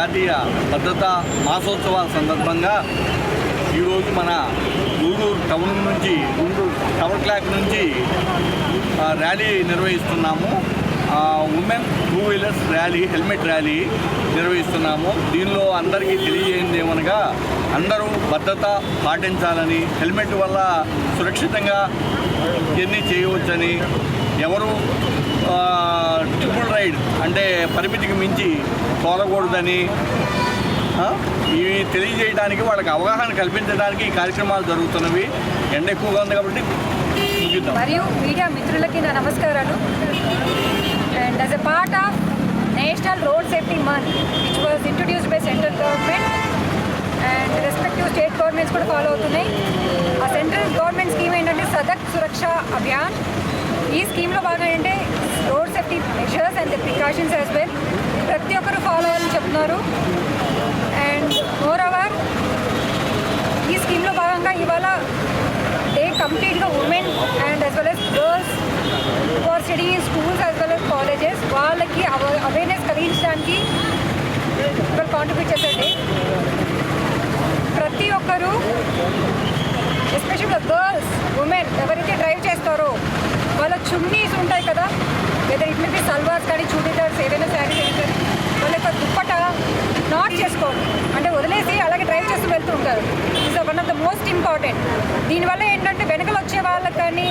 జాతీయ భద్రతా మాసోత్సవాల సందర్భంగా ఈరోజు మన గూడూరు టౌన్ నుంచి గూడూరు టవర్ క్లాక్ నుంచి ర్యాలీ నిర్వహిస్తున్నాము. Women two wheelers rally helmet rally నిర్వహిస్తున్నాము. దీనిలో అందరికీ తెలియజేయండి ఏమనగా అందరూ భద్రత పాటించాలని హెల్మెట్ వల్ల సురక్షితంగా జర్నీ చేయవచ్చని ఎవరు ట్రిపుల్ రైడ్ అంటే పరిమితికి మించి తోలకూడదని ఇవి తెలియజేయడానికి వాళ్ళకి అవగాహన కల్పించడానికి ఈ కార్యక్రమాలు జరుగుతున్నవి. ఎండ ఎక్కువగా ఉంది కాబట్టి మరియు మీడియా మిత్రులకి నా నమస్కారాలు. And as a part of national road safety month which was introduced by central government and respective state governments కూడా ఫాలో అవుతున్నాయి. ఆ సెంట్రల్ గవర్నమెంట్ స్కీమ్ ఏంటంటే సదక్ సురక్ష అభియాన్. ఈ స్కీమ్లో బాగా ఏంటంటే road safety measures and precautions as well ప్రతి ఒక్కరు ఫాలో అవ్వాలని చెప్తున్నారు. అండ్ మోర్ అవర్ ఈ స్కీమ్లో భాగంగా ఇవాళ డే కంప్లీట్గా women and as well as girls for study in schools as well as colleges వాళ్ళకి అవేర్నెస్ కలిగించడానికి ఇక్కడ కాంట్రిబ్యూట్ చేసండి ప్రతి ఒక్కరూ ఎస్పెషల్గా గర్ల్స్ ఉమెన్ ఎవరైతే డ్రైవ్ చేస్తారో వాళ్ళ చున్నీస్ ఉంటాయి కదా లేదా ఇట్ మీ కానీ చూడీదార్స్ ఏదైనా శారీస్ అయినా వాళ్ళ యొక్క దుప్పట నాట్ చేసుకోరు. అంటే వదిలేసి అలాగే డ్రైవ్ చేస్తూ వెళ్తూ ఉంటారు. Is one of the most important దీనివల్ల ఏంటంటే వెనకలు వచ్చే వాళ్ళకి కానీ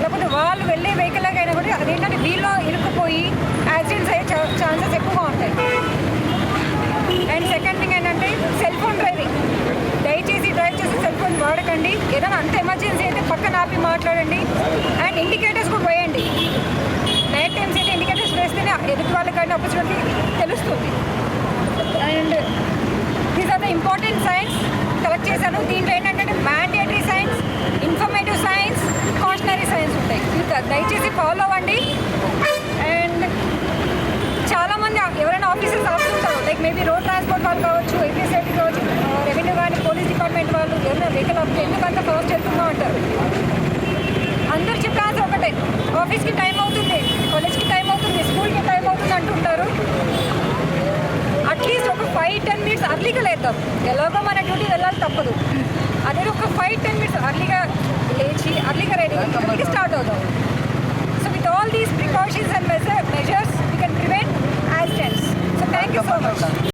లేకపోతే వాళ్ళు వెళ్ళే వెహికల్ అయినా కూడా అదేంటంటే వీళ్ళు ఇరుక్కుపోయి యాక్సిడెంట్స్ అయ్యే ఛాన్సెస్ ఎక్కువగా ఉంటాయి. అండ్ సెకండ్ థింగ్ ఏంటంటే సెల్ ఫోన్ డ్రైవింగ్ దయచేసి డ్రైవ్ చేసి సెల్ ఫోన్ వాడకండి. ఏదైనా అంత ఎమర్జెన్సీ అయితే పక్కన ఆపి మాట్లాడండి. అండ్ ఇండికేటర్ కూడా వేయండి నైట్ టైమ్స్ అయితే ఇండికేటర్స్ వేస్తేనే ఎదుటి వాళ్ళకి ఆపర్చునిటీ తెలుస్తుంది. And these are the important signs collect చేశాను. దీంట్లో ఏంటంటే mandatory signs informative signs cautionary signs ఉంటాయి. దయచేసి ఫాలో అవ్వండి. అండ్ చాలామంది ఎవరైనా ఆఫీసెస్ ఆపుతుంటారు. లైక్ మేబీ రోడ్ ట్రాన్స్పోర్ట్ వాళ్ళు కావచ్చు ఏపీఎస్ఐటీ కావచ్చు రెవెన్యూ కానీ పోలీస్ డిపార్ట్మెంట్ వాళ్ళు ఎవరైనా వెహికల్ ఆపితే ఎందుకంత ఫాస్ట్ వెళ్తున్నా అంటారు. అందరు చెప్పే ఆన్సర్ ఒకటే. ఆఫీస్కి టైం ఫైవ్ టెన్ మినిట్స్ అర్లీగా లేద్దాం. ఎలాగో మన డ్యూటీ వెళ్ళాలి తప్పదు. అదే ఒక ఫైవ్ టెన్ మినిట్స్ అర్లీగా లేచి అర్లీగా రెడీ అర్లీగా స్టార్ట్ అవుదాం. So with all these precautions and measures we can prevent accidents so thank you so much